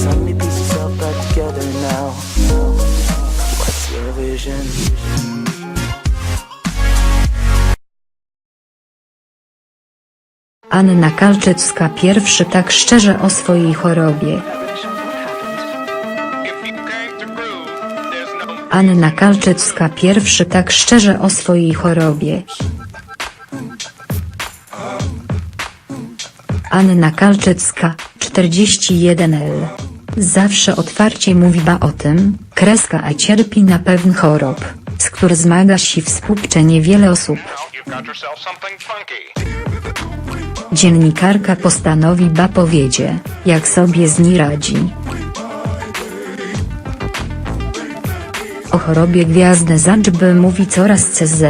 So many pieces all back together now. What's your vision? Anna Kalczycka pierwszy tak szczerze o swojej chorobie. Anna Kalczycka pierwszy tak szczerze o swojej chorobie. Anna Kalczycka, 41L. Zawsze otwarcie mówiła o tym, kreska a cierpi na pewien chorób, z który zmaga się współczenie wiele osób. Dziennikarka postanowi ba powiedzie, jak sobie z ní radzi. O chorobie gwiazdy zaczby mówi coraz CZ,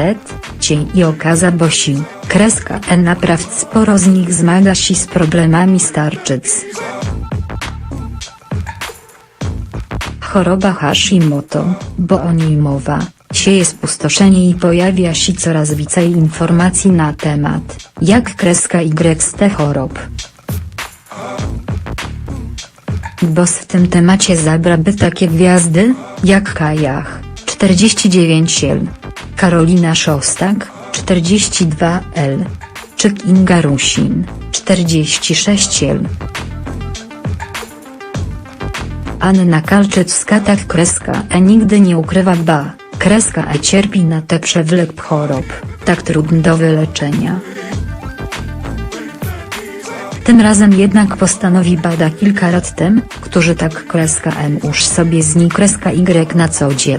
cień i okaza bosi, kreska N naprawdę sporo z nich zmaga się z problemami starczyc. Choroba Hashimoto, bo o niej mowa, sieje spustoszenie i pojawia się coraz więcej informacji na temat, jak kreska Y z te chorób. Boss w tym temacie zabraby takie gwiazdy, jak Kajach, 49 L, Karolina Szostak, 42 L, czy Kinga Rusin, 46 L. Anna Kalczycka tak kreska E nigdy nie ukrywa ba, kreska E cierpi na te przewlek chorób, tak trudny do wyleczenia. Tym razem jednak postanowi bada kilka lat tym, którzy tak kreska M już sobie z kreska Y na co dzień.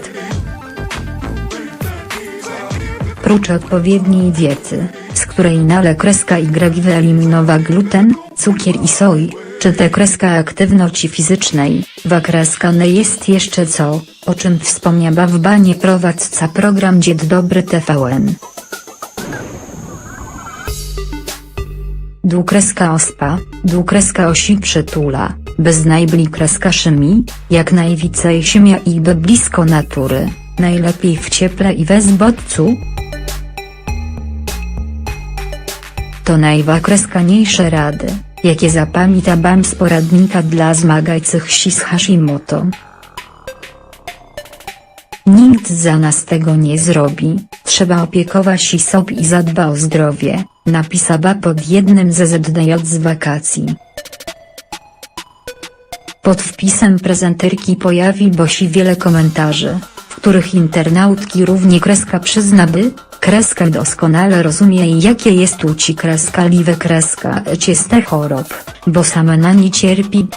Prócz odpowiedniej diety, z której nale kreska Y wyeliminowa gluten, cukier i soj, czy te kreska aktywności fizycznej, wa kreska N jest jeszcze co, o czym wspomniała w banie prowadca program Dzień Dobry TVN. Dłukreska ospa, dłukreska osi przytula, bez najbli kreska szymi, jak najwicej siemia i by blisko natury, najlepiej w cieple i we zbodcu. To najwakreskaniejsze rady, jakie zapamięta bam z poradnika dla zmagających się z Hashimoto. Nikt za nas tego nie zrobi, trzeba opiekować się sobie i zadba o zdrowie, napisała pod jednym ze ZDJ z wakacji. Pod wpisem prezenterki pojawi bosi wiele komentarzy, w których internautki równie kreska przyznaby, kreska doskonale rozumie jakie jest u ci kreska cieste chorób, bo sama na nie cierpi.